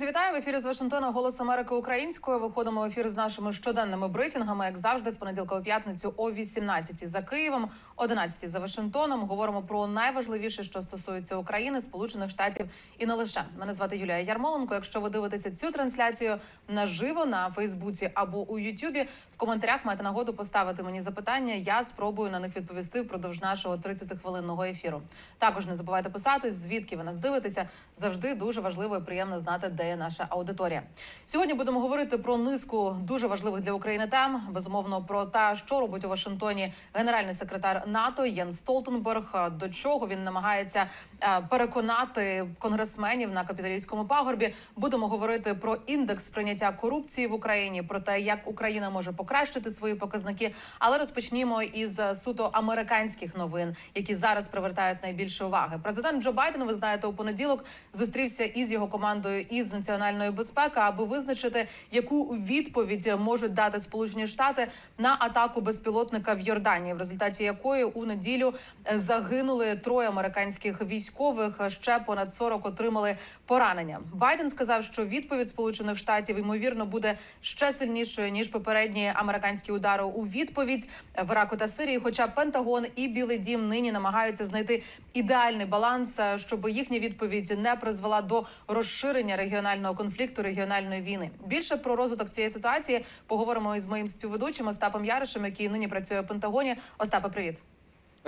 Друзі, вітаю в ефірі з Вашингтона Голос Америки українською. Виходимо в ефір з нашими щоденними брифінгами, як завжди, з понеділка у п'ятницю о 18 за Києвом, 11 за Вашингтоном. Говоримо про найважливіше, що стосується України, Сполучених Штатів і не лише. Мене звати Юлія Ярмоленко. Якщо ви дивитеся цю трансляцію наживо на Фейсбуці або у Ютубі, в коментарях маєте нагоду поставити мені запитання. Я спробую на них відповісти впродовж нашого 30-хвилинного ефіру. Також не забувайте писати, звідки ви нас дивитеся. Завжди дуже важливо і приємно знати, де є наша аудиторія. Сьогодні будемо говорити про низку дуже важливих для України тем. Безумовно, про те, що робить у Вашингтоні генеральний секретар НАТО Єн Столтенберг. До чого він намагається е, переконати конгресменів на капіталійському пагорбі. Будемо говорити про індекс сприйняття корупції в Україні, про те, як Україна може покращити свої показники. Але розпочнімо із суто американських новин, які зараз привертають найбільше уваги. Президент Джо Байден, ви знаєте, у понеділок зустрівся із його командою із національної безпеки, аби визначити, яку відповідь можуть дати Сполучені Штати на атаку безпілотника в Йорданії, в результаті якої у неділю загинули троє американських військових. Ще понад 40 отримали поранення. Байден сказав, що відповідь Сполучених Штатів ймовірно буде ще сильнішою ніж попередні американські удари у відповідь в Іраку та Сирії. Хоча Пентагон і Білий Дім нині намагаються знайти ідеальний баланс, щоб їхня відповідь не призвела до розширення регіонального конфлікту, регіональної війни. Більше про розвиток цієї ситуації поговоримо із моїм співведучим Остапом Яришем, який нині працює в Пентагоні. Остапе, привіт.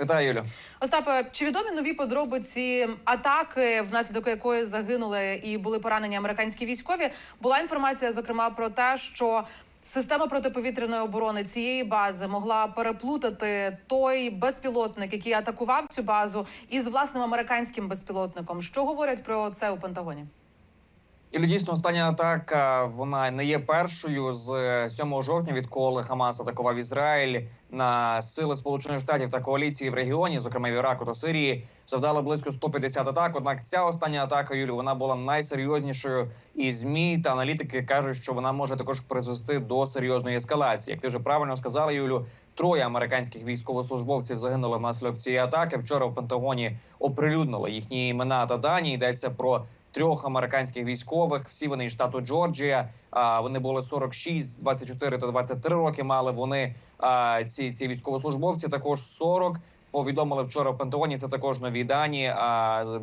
Вітаю, Юлю. Остапе, чи відомі нові подробиці атаки, внаслідок якої загинули і були поранені американські військові? Була інформація, зокрема, про те, що система протиповітряної оборони цієї бази могла переплутати той безпілотник, який атакував цю базу, із власним американським безпілотником. Що говорять про це у Пентагоні? І дійсно остання атака вона не є першою з 7 жовтня, відколи Хамас атакував Ізраїль на сили Сполучених Штатів та коаліції в регіоні, зокрема в Іраку та Сирії, завдали близько 150 атак. Однак ця остання атака Юлі вона була найсерйознішою. І змі та аналітики кажуть, що вона може також призвести до серйозної ескалації. Як ти вже правильно сказала, Юлю, троє американських військовослужбовців загинули внаслідок цієї атаки. Вчора в Пентагоні оприлюднили їхні імена та дані. Йдеться про трьох американських військових. Всі вони штату Джорджія. Вони були 46, 24 та 23 роки. Мали вони ці, ці військовослужбовці. Також 40. Повідомили вчора в Пентагоні. Це також нові дані.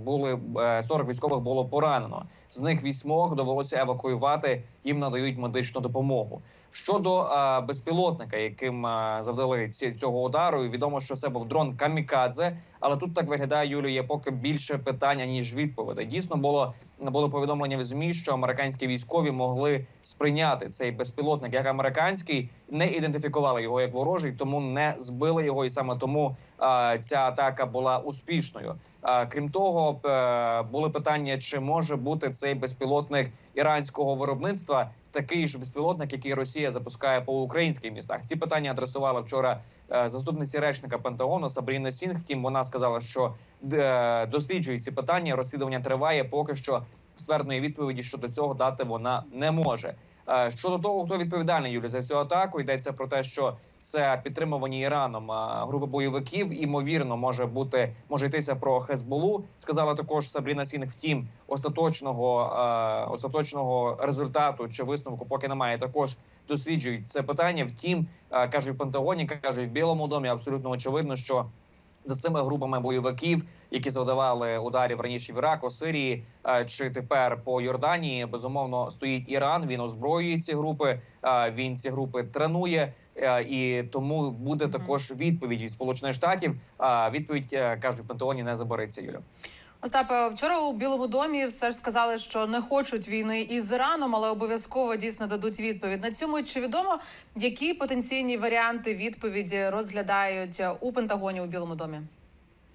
Були е, 40 військових було поранено. З них вісьмох довелося евакуювати. Їм надають медичну допомогу. Щодо а, безпілотника, яким а, завдали ці цього удару, відомо, що це був дрон Камікадзе. Але тут так виглядає Юлію, є поки більше питання ніж відповідей. Дійсно було було повідомлення в змі, що американські військові могли сприйняти цей безпілотник як американський, не ідентифікували його як ворожий, тому не збили його, і саме тому а, ця атака була успішною. Крім того, е, були питання, чи може бути цей безпілотник іранського виробництва. Такий ж безпілотник, який Росія запускає по українських містах. Ці питання адресувала вчора е, заступниці речника Пентагону Сабріна Сінг. Втім, вона сказала, що е, досліджують ці питання. Розслідування триває. Поки що ствердної відповіді щодо цього дати вона не може. Е, Щодо того, хто відповідальний Юлі за цю атаку, йдеться про те, що це підтримувані Іраном групи бойовиків. Імовірно, може бути може йтися про Хезболу. Сказала також Сабріна Сінг. Втім, остаточного е, остаточного результату чи висновку поки немає. Також досліджують це питання. Втім, е, кажуть в Пентагоні, кажуть в Білому домі. Абсолютно очевидно, що за цими групами бойовиків, які завдавали ударів раніше в Іраку, Сирії е, чи тепер по Йорданії, безумовно стоїть Іран. Він озброює ці групи. е, Він ці групи тренує, е, і тому буде також відповідь від сполучених штатів. Відповідь кажуть, Пентагоні не забориться. Юля. Остапе, вчора у Білому домі все ж сказали, що не хочуть війни із Іраном, але обов'язково дійсно дадуть відповідь. На цьому чи відомо, які потенційні варіанти відповіді розглядають у Пентагоні у Білому домі?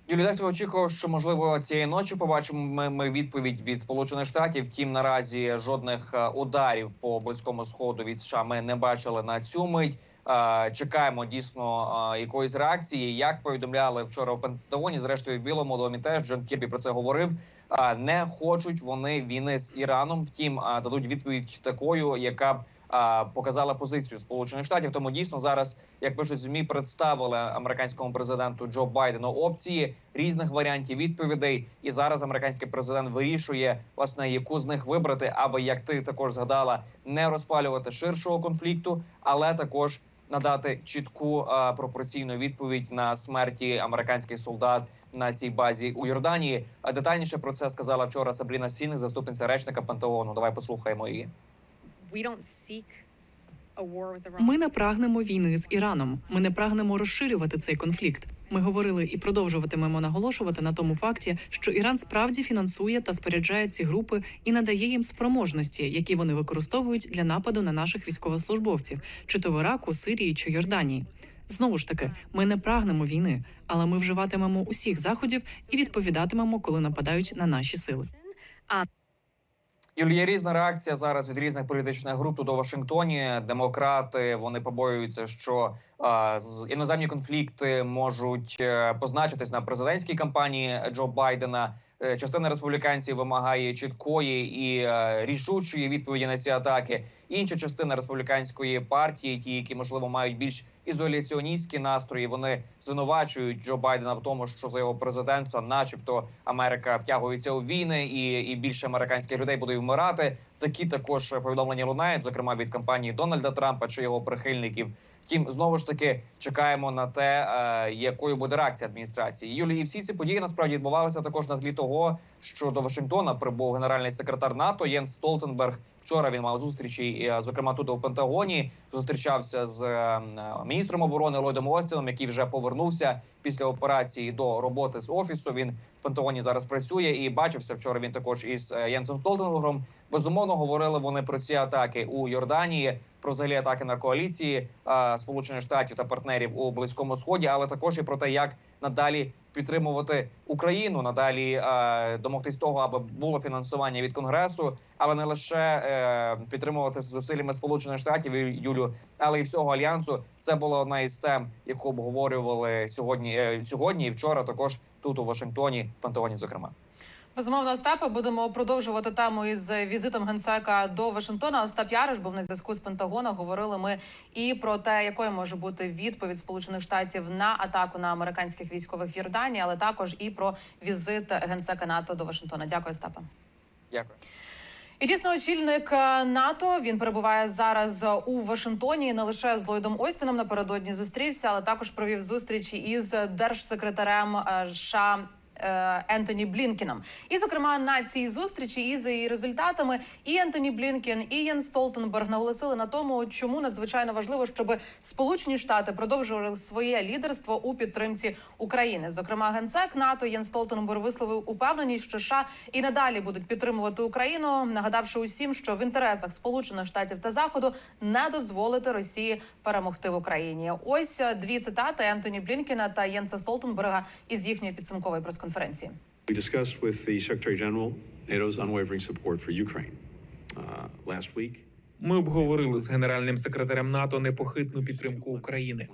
Юлі Дехто очікував, що можливо цієї ночі побачимо ми, відповідь від Сполучених Штатів. Втім, наразі жодних е, ударів по близькому сходу від США ми не бачили на цю мить. Е, Чекаємо дійсно е, якоїсь реакції. Як повідомляли вчора в Пентагоні, зрештою в Білому домі теж Джон Кірбі про це говорив. не хочуть вони війни з Іраном. Втім, дадуть відповідь такою, яка б показала позицію Сполучених Штатів. Тому дійсно зараз, як пишуть змі, представили американському президенту Джо Байдену опції різних варіантів відповідей. І зараз американський президент вирішує власне, яку з них вибрати, аби як ти також згадала, не розпалювати ширшого конфлікту, але також надати чітку а, пропорційну відповідь на смерті американських солдат на цій базі у Йорданії. А детальніше про це сказала вчора Сабріна Сінг, заступниця речника Пентагону. Давай послухаємо її. Ми не прагнемо війни з Іраном. Ми не прагнемо розширювати цей конфлікт. Ми говорили і продовжуватимемо наголошувати на тому факті, що Іран справді фінансує та споряджає ці групи і надає їм спроможності, які вони використовують для нападу на наших військовослужбовців, чи то в Іраку, Сирії чи Йорданії. Знову ж таки, ми не прагнемо війни, але ми вживатимемо усіх заходів і відповідатимемо, коли нападають на наші сили. Є різна реакція зараз від різних політичних груп тут у Вашингтоні. Демократи вони побоюються, що е, іноземні конфлікти можуть е, позначитись на президентській кампанії Джо Байдена. Е, Частина республіканців вимагає чіткої і е, рішучої відповіді на ці атаки. Інша частина республіканської партії, ті, які можливо мають більш ізоляціоністські настрої, вони звинувачують Джо Байдена в тому, що за його президентства, начебто, Америка втягується у війни, і, і більше американських людей буде вмирати. Такі також повідомлення лунають, зокрема від кампанії Дональда Трампа чи його прихильників. Втім, знову ж таки чекаємо на те, е, якою буде реакція адміністрації. Юлі, і всі ці події насправді відбувалися також на тлі того, що до Вашингтона прибув генеральний секретар НАТО Єнс Столтенберг. Вчора він мав зустрічі, е, зокрема тут у Пентагоні. Зустрічався з е, міністром оборони Ллойдом Остіном, який вже повернувся після операції до роботи з офісу. Він в Пентагоні зараз працює і бачився вчора. Він також із Єнсом Столтенбергом. Безумовно, говорили вони про ці атаки у Йорданії, про взагалі атаки на коаліції е, Сполучених Штатів та партнерів у Близькому Сході, але також і про те, як надалі підтримувати Україну, надалі е, домогтись того, аби було фінансування від конгресу, але не лише е, підтримувати зусиллями Сполучених Штатів і Юлю, але й всього альянсу. Це була одна із тем, яку обговорювали сьогодні, е, сьогодні і вчора. Також тут у Вашингтоні, в Пентагоні, зокрема. Безумовно, Остапе, будемо продовжувати тему із візитом генсека до Вашингтона. Остап Яриш був на зв'язку з Пентагона. Говорили ми і про те, якою може бути відповідь Сполучених Штатів на атаку на американських військових в Йорданії, але також і про візит генсека НАТО до Вашингтона. Дякую, Остапе. Дякую. І дійсно, очільник е, НАТО він перебуває зараз у Вашингтоні. Не лише з Ллойдом Остіном напередодні зустрівся, але також провів зустрічі із держсекретарем е, США. Е, Ентоні Блінкеном, і зокрема на цій зустрічі і за її результатами, і Ентоні Блінкен, і Єн Столтенберг наголосили на тому, чому надзвичайно важливо, щоб Сполучені Штати продовжували своє лідерство у підтримці України. Зокрема, генсек НАТО Єн Столтенберг висловив упевненість, що США і надалі будуть підтримувати Україну, нагадавши усім, що в інтересах Сполучених Штатів та Заходу не дозволити Росії перемогти в Україні. Ось е, дві цитати Ентоні Блінкена та Єнса Столтенберга із їхньої підсумкової We discussed with the Secretary General NATO's unwavering support for Ukraine uh, last week. Ми обговорили з генеральним секретарем НАТО непохитну підтримку України.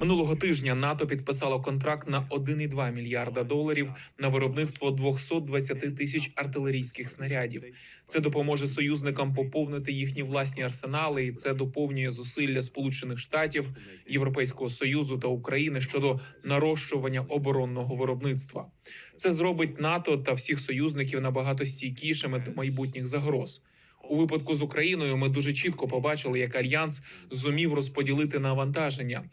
Минулого тижня НАТО підписало контракт на 1,2 мільярда доларів на виробництво 220 тисяч артилерійських снарядів. Це допоможе союзникам поповнити їхні власні арсенали, і це доповнює зусилля Сполучених Штатів, Європейського союзу та України щодо нарощування оборонного виробництва. Це зробить НАТО та всіх союзників набагато стійкішими до майбутніх загроз. У випадку з Україною ми дуже чітко побачили, як альянс зумів розподілити навантаження.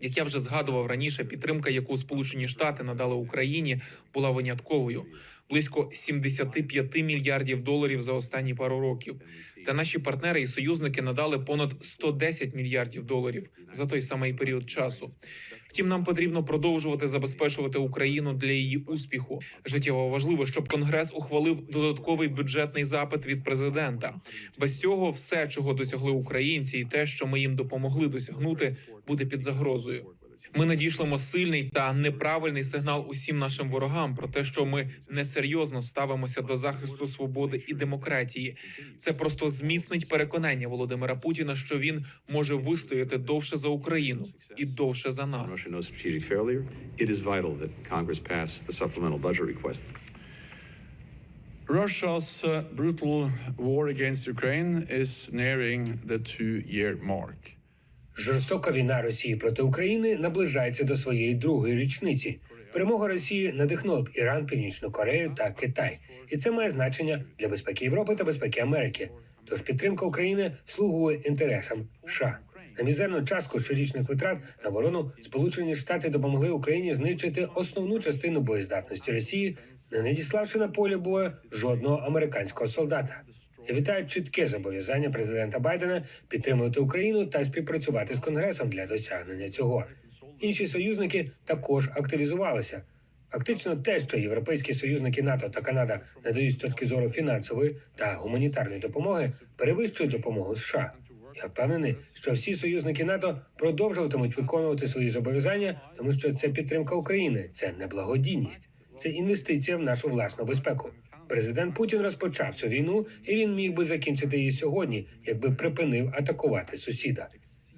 Як я вже згадував раніше, підтримка, яку Сполучені Штати надали Україні, була винятковою близько 75 мільярдів доларів за останні пару років. Та наші партнери і союзники надали понад 110 мільярдів доларів за той самий період часу. Втім, нам потрібно продовжувати забезпечувати Україну для її успіху. Життєво важливо, щоб Конгрес ухвалив додатковий бюджетний запит від президента. Без цього все, чого досягли українці, і те, що ми їм допомогли досягнути, буде під загрозою. Ми надішлемо сильний та неправильний сигнал усім нашим ворогам про те, що ми несерйозно ставимося до захисту свободи і демократії. Це просто зміцнить переконання Володимира Путіна, що він може вистояти довше за Україну і довше за нас. Russia's uh, brutal war against Ukraine is nearing the two year mark. Жорстока війна Росії проти України наближається до своєї другої річниці. Перемога Росії надихнула б Іран, Північну Корею та Китай, і це має значення для безпеки Європи та безпеки Америки. Тож підтримка України слугує інтересам США. На мізерну частку щорічних витрат на оборону Сполучені Штати допомогли Україні знищити основну частину боєздатності Росії, не надіславши на поле бою жодного американського солдата. Я вітаю чітке зобов'язання президента Байдена підтримувати Україну та співпрацювати з Конгресом для досягнення цього. Інші союзники також активізувалися. Фактично, те, що європейські союзники НАТО та Канада надають з точки зору фінансової та гуманітарної допомоги, перевищує допомогу США. Я впевнений, що всі союзники НАТО продовжуватимуть виконувати свої зобов'язання, тому що це підтримка України, це не благодійність, це інвестиція в нашу власну безпеку. Президент Путін розпочав цю війну, і він міг би закінчити її сьогодні, якби припинив атакувати сусіда.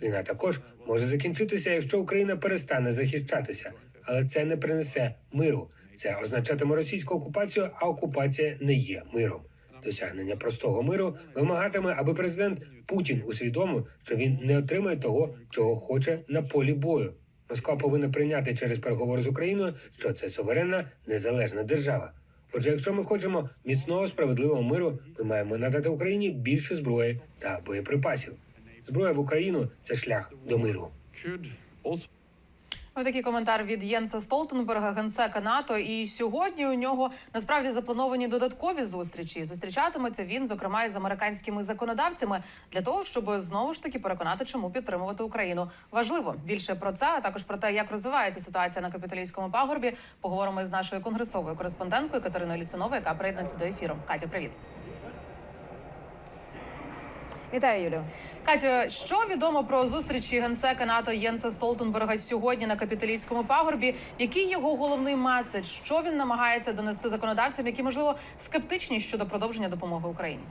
Війна також може закінчитися, якщо Україна перестане захищатися, але це не принесе миру. Це означатиме російську окупацію, а окупація не є миром. Досягнення простого миру вимагатиме, аби президент Путін усвідомив, що він не отримає того, чого хоче на полі бою. Москва повинна прийняти через переговори з Україною, що це суверенна незалежна держава. Отже, якщо ми хочемо міцного справедливого миру, ми маємо надати Україні більше зброї та боєприпасів. Зброя в Україну це шлях до миру. Такий коментар від Єнса Столтенберга, генсека НАТО. І сьогодні у нього насправді заплановані додаткові зустрічі. Зустрічатиметься він, зокрема, із американськими законодавцями для того, щоб знову ж таки переконати, чому підтримувати Україну. Важливо більше про це, а також про те, як розвивається ситуація на капіталійському пагорбі. Поговоримо із нашою конгресовою кореспонденткою Катериною Лісуновою, яка приєднується до ефіру. Катя, привіт. Вітаю, Юлю. Катю, що відомо про зустрічі генсека НАТО Єнса Столтенберга сьогодні на капіталійському пагорбі? Який його головний меседж? Що він намагається донести законодавцям, які можливо скептичні щодо продовження допомоги Україні?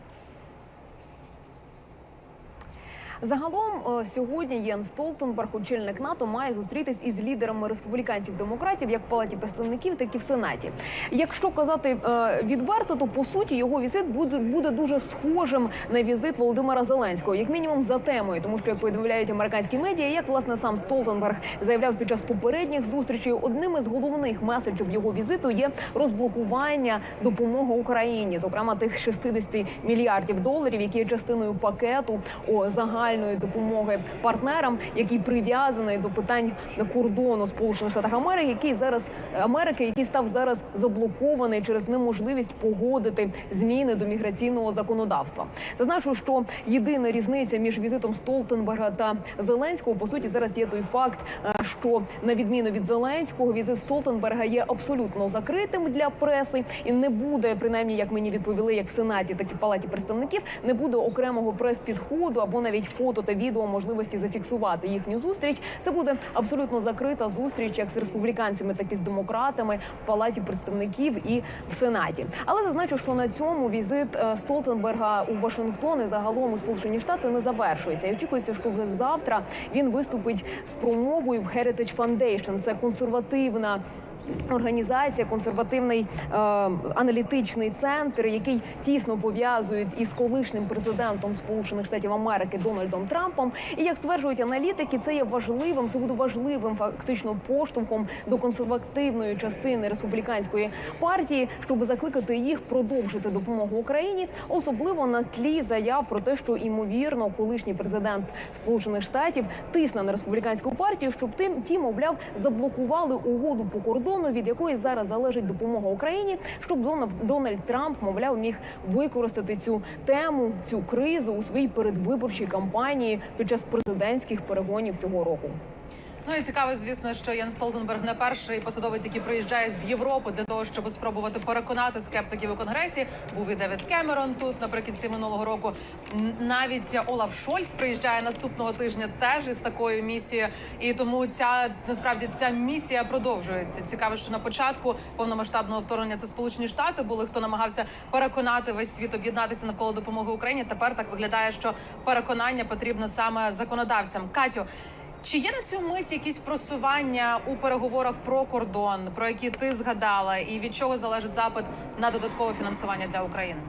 Загалом е, сьогодні Єн Столтенберг, очільник НАТО, має зустрітись із лідерами республіканців-демократів як в палаті представників, так і в сенаті. Якщо казати е, відверто, то по суті його візит буде буде дуже схожим на візит Володимира Зеленського, як мінімум за темою, тому що як повідомляють американські медіа, як власне сам Столтенберг заявляв під час попередніх зустрічей, одним із головних меседжів його візиту є розблокування допомоги Україні, зокрема тих 60 мільярдів доларів, які є частиною пакету о, загальної допомоги партнерам, який прив'язаний до питань кордону Сполучених Штатів Америки, який зараз Америки, який став зараз заблокований через неможливість погодити зміни до міграційного законодавства. Зазначу, що єдина різниця між візитом Столтенберга та Зеленського по суті зараз є той факт, е, що на відміну від Зеленського, візит Столтенберга є абсолютно закритим для преси і не буде, принаймні, як мені відповіли, як в сенаті, так і в палаті представників, не буде окремого прес-підходу або навіть фото та відео можливості зафіксувати їхню зустріч. Це буде абсолютно закрита зустріч, як з республіканцями, так і з демократами в палаті представників і в сенаті. Але зазначу, що на цьому візит е, Столтенберга у Вашингтон і загалом у Сполучені Штати не завершується. І очікується, що вже завтра він виступить з промовою в Heritage Foundation. Це консервативна. Організація, консервативний е, аналітичний центр, який тісно пов'язують із колишнім президентом Сполучених Штатів Америки Дональдом Трампом. І як стверджують аналітики, це є важливим. Це буде важливим фактично поштовхом до консервативної частини республіканської партії, щоб закликати їх продовжити допомогу Україні, особливо на тлі заяв про те, що імовірно колишній президент Сполучених Штатів тисне на республіканську партію, щоб тим ті, мовляв, заблокували угоду по кордону, від якої зараз залежить допомога Україні, щоб Дона- Дональд Трамп, мовляв, міг використати цю тему, цю кризу у своїй передвиборчій кампанії під час президентських перегонів цього року. Ну і цікаво, звісно, що Ян Столтенберг не перший посадовець, який приїжджає з Європи для того, щоб спробувати переконати скептиків у конгресі. Був і Девід Кемерон тут наприкінці минулого року. Навіть Олаф Шольц приїжджає наступного тижня теж із такою місією. І тому ця насправді ця місія продовжується. Цікаво, що на початку повномасштабного вторгнення це Сполучені Штати були, хто намагався переконати весь світ об'єднатися навколо допомоги Україні. Тепер так виглядає, що переконання потрібно саме законодавцям. Катю. Чи є на цю мить якісь просування у переговорах про кордон, про які ти згадала, і від чого залежить запит на додаткове фінансування для України?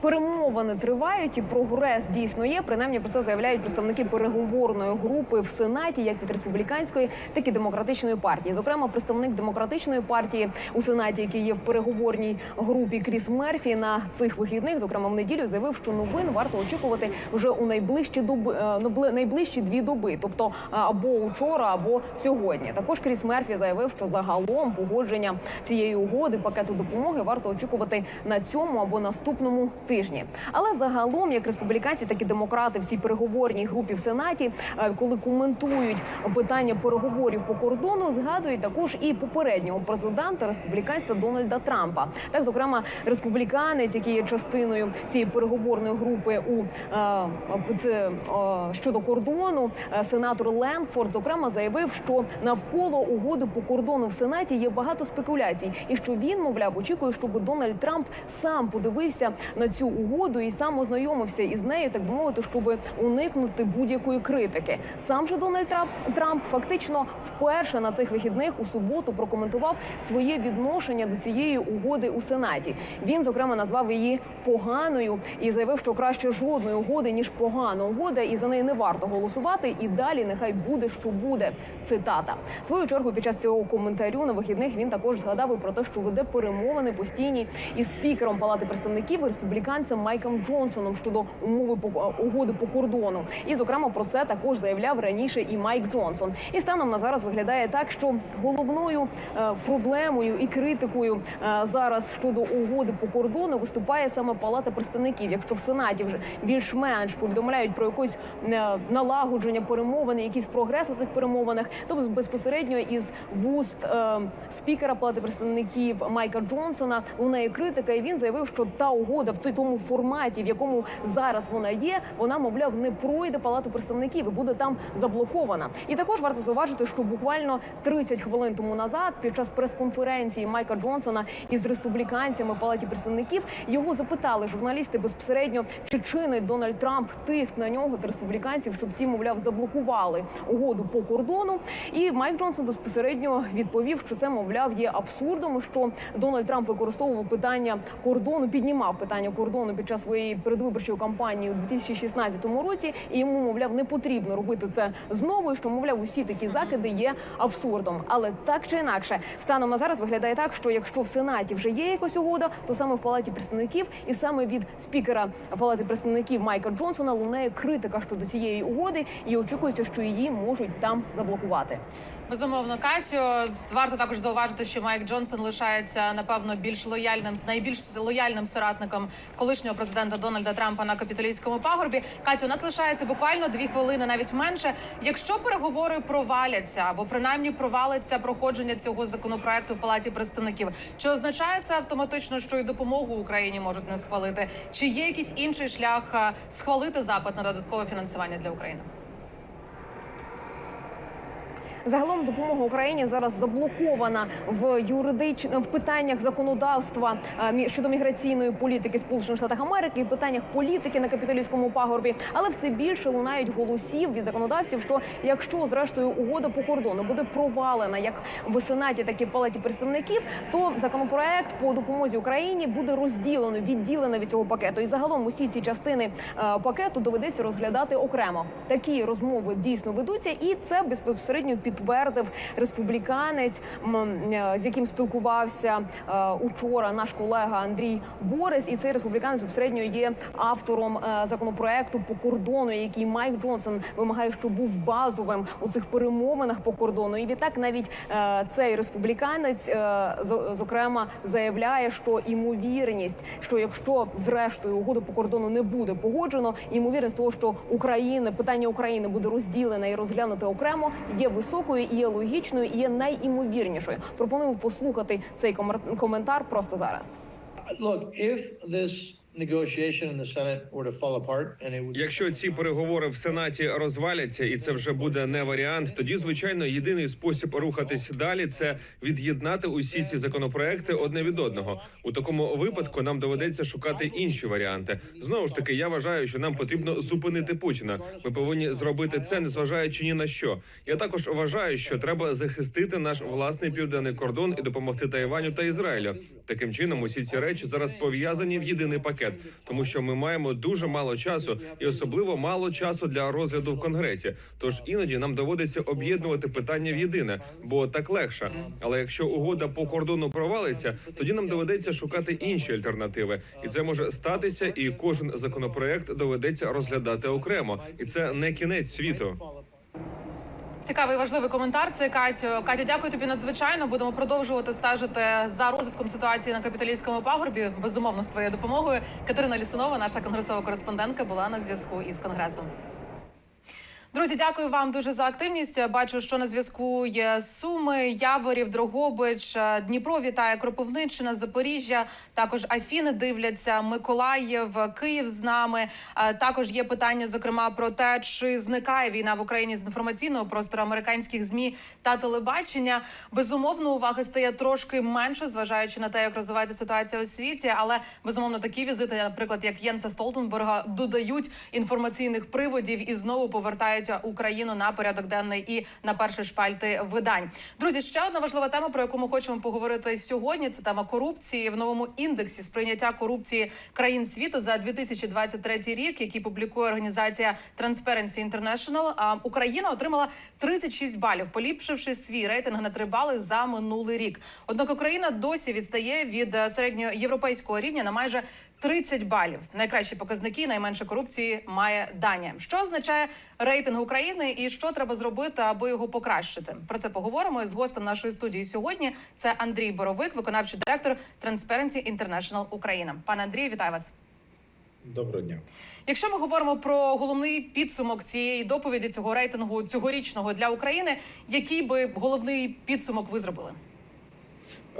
Перемовини тривають і прогрес дійсно є. Принаймні про це заявляють представники переговорної групи в сенаті, як від республіканської, так і демократичної партії. Зокрема, представник демократичної партії у сенаті, який є в переговорній групі Кріс Мерфі, на цих вихідних, зокрема в неділю, заявив, що новин варто очікувати вже у найближчі доби е, найближчі дві доби, тобто або учора, або сьогодні. Також Кріс Мерфі заявив, що загалом погодження цієї угоди пакету допомоги варто очікувати на цьому або наступному тижні. Але загалом, як республіканці, так і демократи в цій переговорній групі в сенаті, е, коли коментують питання переговорів по кордону, згадують також і попереднього президента республіканця Дональда Трампа. Так, зокрема, республіканець, який є частиною цієї переговорної групи у е, це, щодо кордону, е, сенатор Ленфорд, зокрема, заявив, що навколо угоди по кордону в сенаті є багато спекуляцій, і що він, мовляв, очікує, щоб Дональд Трамп сам подивився на цю угоду і сам ознайомився із нею, так би мовити, щоб уникнути будь-якої критики. Сам же Дональд Трамп, Трамп фактично вперше на цих вихідних у суботу прокоментував своє відношення до цієї угоди у сенаті. Він зокрема назвав її поганою і заявив, що краще жодної угоди ніж погана угода, і за неї не варто голосувати. І далі нехай буде, що буде. Цитата свою чергу під час цього коментарю на вихідних він також згадав і про те, що веде перемовини постійні із спікером Палати представників республіканцем Майком Джонсоном щодо умови по угоди по кордону. І зокрема про це також заявляв раніше і Майк Джонсон. І станом на зараз виглядає так, що головною е, проблемою і критикою е, зараз щодо угоди по кордону виступає саме Палата представників. Якщо в сенаті вже більш-менш повідомляють про якось е, налагодження перемовин, якийсь прогрес у цих перемовинах, то безпосередньо із вуст е, спікера Палати представників Майка Джонсона лунає критика, і він заявив, що та угода в той тому форматі, в якому зараз вона є, вона мовляв не пройде Палату представників і буде там заблокована. І також варто зауважити, що буквально 30 хвилин тому назад, під час прес-конференції Майка Джонсона із республіканцями в Палаті представників його запитали журналісти безпосередньо, чи чинить Дональд Трамп тиск на нього та республіканців, щоб ті, мовляв, заблокували угоду по кордону. І Майк Джонсон безпосередньо відповів, що це мовляв є абсурдом. Що Дональд Трамп використовував питання кордону, піднімав питання кордону під час своєї передвиборчої кампанії у 2016 році, і йому мовляв не потрібно робити це знову. Що мовляв, усі такі закиди є абсурдом. Але так чи інакше, станом на зараз виглядає так, що якщо в сенаті вже є якась угода, то саме в палаті представників і саме від спікера палати представників Майка Джонсона лунає критика щодо цієї угоди, і очікується, що її можуть там заблокувати. Безумовно, Катю, варто також зауважити, що Майк Джонсон лишається напевно більш лояльним, найбільш лояльним соратником колишнього президента Дональда Трампа на капітолійському пагорбі. Катю, у нас лишається буквально дві хвилини, навіть менше. Якщо переговори проваляться або принаймні провалиться проходження цього законопроекту в палаті представників, чи означає це автоматично, що і допомогу Україні можуть не схвалити? Чи є якийсь інший шлях е, схвалити запит на додаткове фінансування для України? Загалом допомога Україні зараз заблокована в юридич... в питаннях законодавства е, щодо міграційної політики Сполучених Штатів Америки і питаннях політики на капіталістському пагорбі. Але все більше лунають голосів від законодавців, що якщо зрештою угода по кордону буде провалена як в сенаті, так і в палаті представників, то законопроект по допомозі Україні буде розділено, відділено від цього пакету. І загалом усі ці частини е, пакету доведеться розглядати окремо. Такі розмови дійсно ведуться, і це безпосередньо підтвердив республіканець, е, з яким спілкувався е, учора наш колега Андрій Борис. І цей республіканець безпосередньо є автором е, законопроекту по кордону, який Майк Джонсон вимагає, щоб був базовим у цих перемовинах по кордону. І відтак навіть цей республіканець, зокрема, заявляє, що імовірність, що якщо зрештою угоду по кордону не буде погоджено, імовірність того, що Україна питання України буде розділене і розглянуте окремо, є високою, і є логічною, і є найімовірнішою. Пропонуємо послухати цей коментар просто зараз. Look, if this Якщо ці переговори в сенаті розваляться, і це вже буде не варіант, тоді звичайно єдиний спосіб рухатись далі це від'єднати усі ці законопроекти одне від одного. У такому випадку нам доведеться шукати інші варіанти. Знову ж таки, я вважаю, що нам потрібно зупинити Путіна. Ми повинні зробити це, незважаючи ні на що. Я також вважаю, що треба захистити наш власний південний кордон і допомогти Тайваню та Ізраїлю. Таким чином, усі ці речі зараз пов'язані в єдиний пакет, тому що ми маємо дуже мало часу, і особливо мало часу для розгляду в конгресі. Тож іноді нам доводиться об'єднувати питання в єдине, бо так легше. Але якщо угода по кордону провалиться, тоді нам доведеться шукати інші альтернативи, і це може статися. І кожен законопроект доведеться розглядати окремо, і це не кінець світу. Цікавий важливий коментар. Це Катю. Катю, дякую тобі надзвичайно. Будемо продовжувати стежити за розвитком ситуації на капіталійському пагорбі. Безумовно, з твоєю допомогою. Катерина Лісунова, наша конгресова кореспондентка, була на зв'язку із конгресом. Друзі, дякую вам дуже за активність. Бачу, що на зв'язку є Суми, Яворів, Дрогобич, е, Дніпро вітає Кропивниччина, Запоріжжя. Також Афіни дивляться, Миколаїв, Київ з нами. Е, Також є питання, зокрема, про те, чи зникає війна в Україні з інформаційного простору американських змі та телебачення. Безумовно, уваги стає трошки менше, зважаючи на те, як розвивається ситуація у світі. Але безумовно такі візити, наприклад, як Єнса Столтенберга, додають інформаційних приводів і знову повертають Україну на порядок денний і на перші шпальти видань. Друзі, ще одна важлива тема, про яку ми хочемо поговорити сьогодні. Це тема корупції в новому індексі сприйняття корупції країн світу за 2023 рік, який публікує організація Transparency International. Україна отримала 36 балів, поліпшивши свій рейтинг на 3 бали за минулий рік. Однак Україна досі відстає від е, середньоєвропейського рівня на майже 30 балів. Найкращі показники, найменше корупції має Данія. Що означає рейтинг України і що треба зробити, аби його покращити? Про це поговоримо з гостем нашої студії сьогодні. Це Андрій Боровик, виконавчий директор Transparency International Україна. Пане Андрію, вітаю вас. Доброго дня. Якщо ми говоримо про головний підсумок цієї доповіді цього рейтингу цьогорічного для України, який би головний підсумок ви зробили?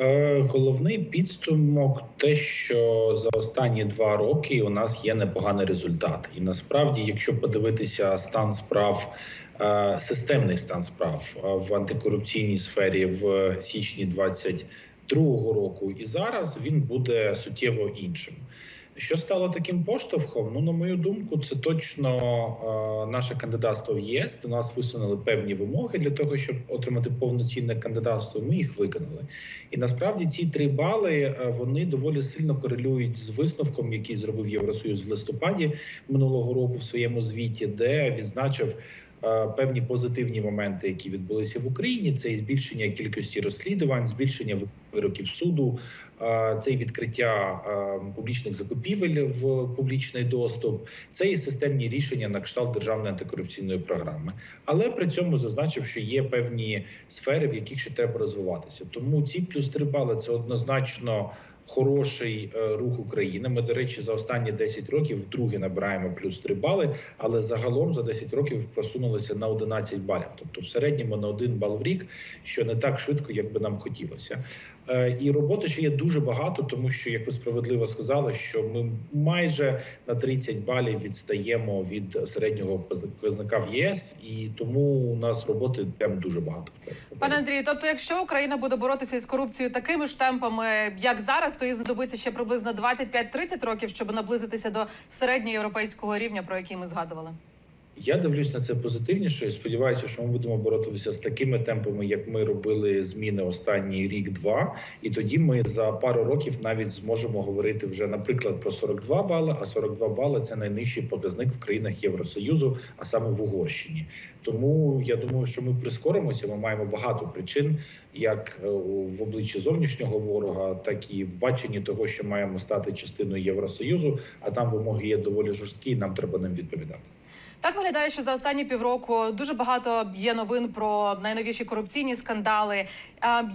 Е, головний підсумок те, що за останні два роки у нас є непоганий результат, і насправді, якщо подивитися стан справ, е, системний стан справ е, в антикорупційній сфері в січні 22-го року, і зараз він буде суттєво іншим. Що стало таким поштовхом? Ну, на мою думку, це точно е, наше кандидатство в ЄС. До нас висунули певні вимоги для того, щоб отримати повноцінне кандидатство. Ми їх виконали. І насправді ці три бали е, вони доволі сильно корелюють з висновком, який зробив Євросоюз в листопаді минулого року в своєму звіті, де відзначив. Е, Певні позитивні моменти, які відбулися в Україні, це і збільшення кількості розслідувань, збільшення вироків суду, е, це і відкриття е, публічних закупівель в публічний доступ, це і системні рішення на кшталт державної антикорупційної програми. Але при цьому зазначив, що є певні сфери, в яких ще треба розвиватися. Тому ці плюс три бали це однозначно. Хороший е, рух України. Ми, до речі, за останні 10 років вдруге набираємо плюс 3 бали, але загалом за 10 років просунулися на 11 балів. Тобто в середньому на 1 бал в рік, що не так швидко, як би нам хотілося. Е, І роботи ще є дуже багато, тому що, як ви справедливо сказали, що ми майже на 30 балів відстаємо від середнього показника в єС, і тому у нас роботи прям дуже багато. Пане Андрію, тобто, якщо Україна буде боротися із корупцією такими ж темпами, як зараз, то їй знадобиться ще приблизно 25-30 років, щоб наблизитися до середньоєвропейського рівня, про який ми згадували. Я дивлюсь на це позитивніше і сподіваюся, що ми будемо боротися з такими темпами, як ми робили зміни останній рік-два. І тоді ми за пару років навіть зможемо говорити вже, наприклад, про 42 бали. А 42 бали це найнижчий показник в країнах Євросоюзу, а саме в Угорщині. Тому я думаю, що ми прискоримося. Ми маємо багато причин, як е, в обличчі зовнішнього ворога, так і в баченні того, що маємо стати частиною Євросоюзу. А там вимоги є доволі жорсткі, і нам треба ним відповідати. Так виглядає, що за останні півроку дуже багато є новин про найновіші корупційні скандали.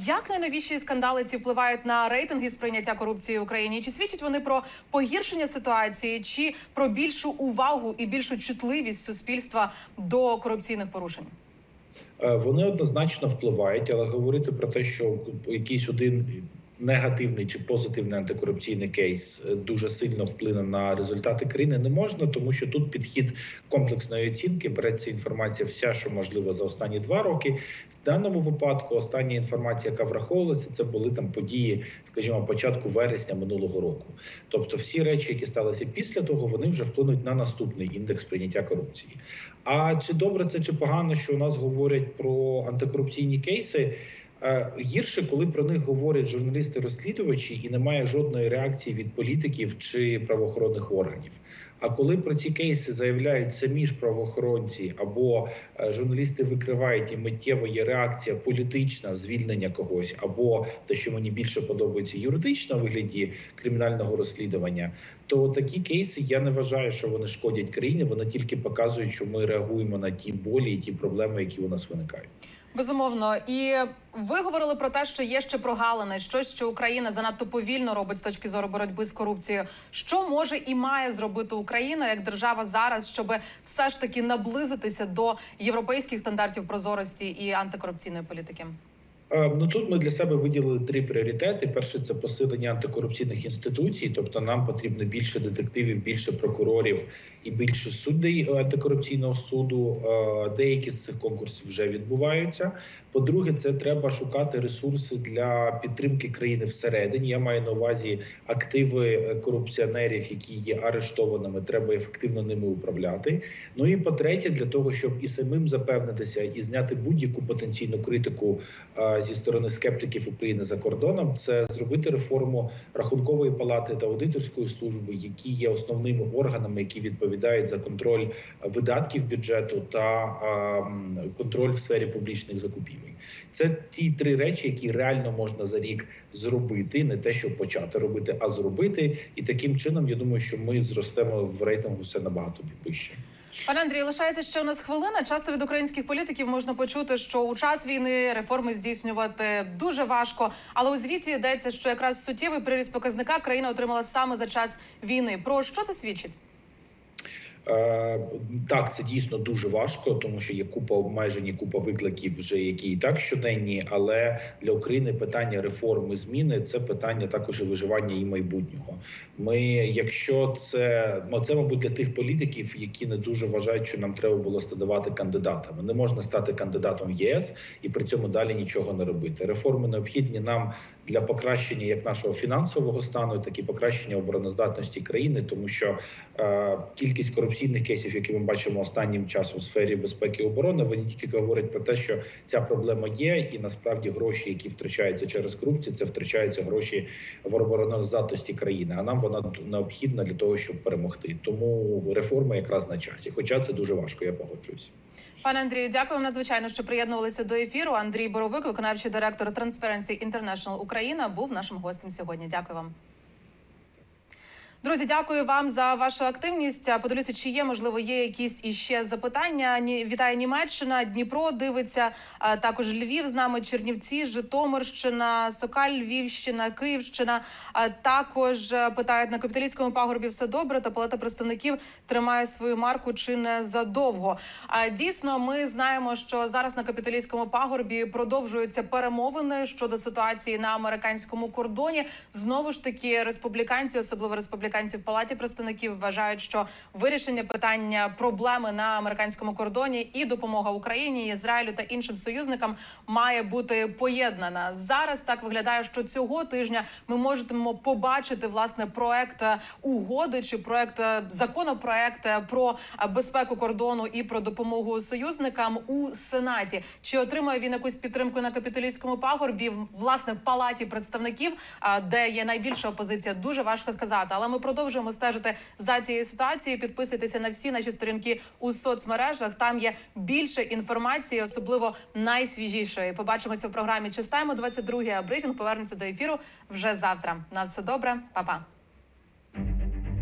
Як найновіші скандали ці впливають на рейтинги сприйняття корупції в Україні? Чи свідчать вони про погіршення ситуації, чи про більшу увагу і більшу чутливість суспільства до корупційних порушень? Е, Вони однозначно впливають, але говорити про те, що якийсь один негативний чи позитивний антикорупційний кейс е, дуже сильно вплине на результати країни, не можна, тому що тут підхід комплексної оцінки береться інформація, вся, що можливо за останні два роки. В даному випадку остання інформація, яка враховувалася, це були там події, скажімо, початку вересня минулого року. Тобто, всі речі, які сталися після того, вони вже вплинуть на наступний індекс прийняття корупції. А чи добре це чи погано, що у нас говорять про антикорупційні кейси? Е, Гірше, коли про них говорять журналісти-розслідувачі, і немає жодної реакції від політиків чи правоохоронних органів. А коли про ці кейси заявляють самі ж правоохоронці або е, журналісти викривають і миттєво є реакція політична, звільнення когось, або те, що мені більше подобається, юридично у вигляді кримінального розслідування, то такі кейси я не вважаю, що вони шкодять країні. Вони тільки показують, що ми реагуємо на ті болі і ті проблеми, які у нас виникають. Безумовно, і ви говорили про те, що є ще прогалини, щось, що Україна занадто повільно робить з точки зору боротьби з корупцією. Що може і має зробити Україна як держава зараз, щоб все ж таки наблизитися до європейських стандартів прозорості і антикорупційної політики? Е, Ну тут ми для себе виділили три пріоритети. Перше це посилення антикорупційних інституцій, тобто нам потрібно більше детективів, більше прокурорів і більше суддей антикорупційного суду. Е, Деякі з цих конкурсів вже відбуваються. По-друге, це треба шукати ресурси для підтримки країни всередині. Я маю на увазі активи е, корупціонерів, які є арештованими. Треба ефективно ними управляти. Ну і по-третє, для того, щоб і самим запевнитися і зняти будь-яку потенційну критику е, зі сторони скептиків України за кордоном, це зробити реформу рахункової палати та аудиторської служби, які є основними органами, які відповідають за контроль видатків бюджету та е, контроль в сфері публічних закупівель. Це ті три речі, які реально можна за рік зробити, не те, що почати робити, а зробити. І таким чином я думаю, що ми зростемо в рейтингу все набагато вище. Пане Андрій, лишається ще у нас хвилина. Часто від українських політиків можна почути, що у час війни реформи здійснювати дуже важко. Але у звіті йдеться, що якраз суттєвий приріст показника країна отримала саме за час війни. Про що це свідчить? Е, Так, це дійсно дуже важко, тому що є купа обмежень, купа викликів, вже які і так щоденні. Але для України питання реформи зміни це питання також і виживання і майбутнього. Ми, якщо це ну, це, мабуть, для тих політиків, які не дуже вважають, що нам треба було стадувати кандидатами. Не можна стати кандидатом в ЄС і при цьому далі нічого не робити. Реформи необхідні нам для покращення як нашого фінансового стану, так і покращення обороноздатності країни, тому що е, кількість корупційних кейсів, які ми бачимо останнім часом в сфері безпеки і оборони, вони тільки говорять про те, що ця проблема є, і насправді гроші, які втрачаються через корупцію, це втрачаються гроші в обороноздатності країни. А нам вона необхідна для того, щоб перемогти. Тому реформа якраз на часі. Хоча це дуже важко, я погоджуюсь. Пане Андрію, дякую вам надзвичайно, що приєднувалися до ефіру. Андрій Боровик, виконавчий директор Transparency International Україна, був нашим гостем сьогодні. Дякую вам. Друзі, дякую вам за вашу активність. Подивлюся, чи є можливо є якісь іще запитання. Ні, вітає Німеччина, Дніпро дивиться також Львів з нами, Чернівці, Житомирщина, Сокаль, Львівщина, Київщина. Також е, питають на капіталістському пагорбі все добре. Та палата представників тримає свою марку чи не задовго. Дійсно, ми знаємо, що зараз на капіталістському пагорбі продовжуються перемовини щодо ситуації на американському кордоні. Знову ж таки, республіканці, особливо республіканці в палаті представників, вважають, що вирішення питання проблеми на американському кордоні і допомога Україні, Ізраїлю та іншим союзникам має бути поєднана. Зараз так виглядає, що цього тижня ми можемо побачити власне проект е, угоди чи проект е, законопроект е, про безпеку кордону і про допомогу союзникам у сенаті. Чи отримає він якусь підтримку на капіталістському пагорбі? Власне в палаті представників, де є найбільша опозиція, дуже важко сказати. Але ми продовжуємо стежити за цією ситуацією. Підписуйтеся на всі наші сторінки у соцмережах. Там є більше інформації, особливо найсвіжішої. Побачимося в програмі Чистаємо 22 а брифінг повернеться до ефіру вже завтра. На все добре, Па-па.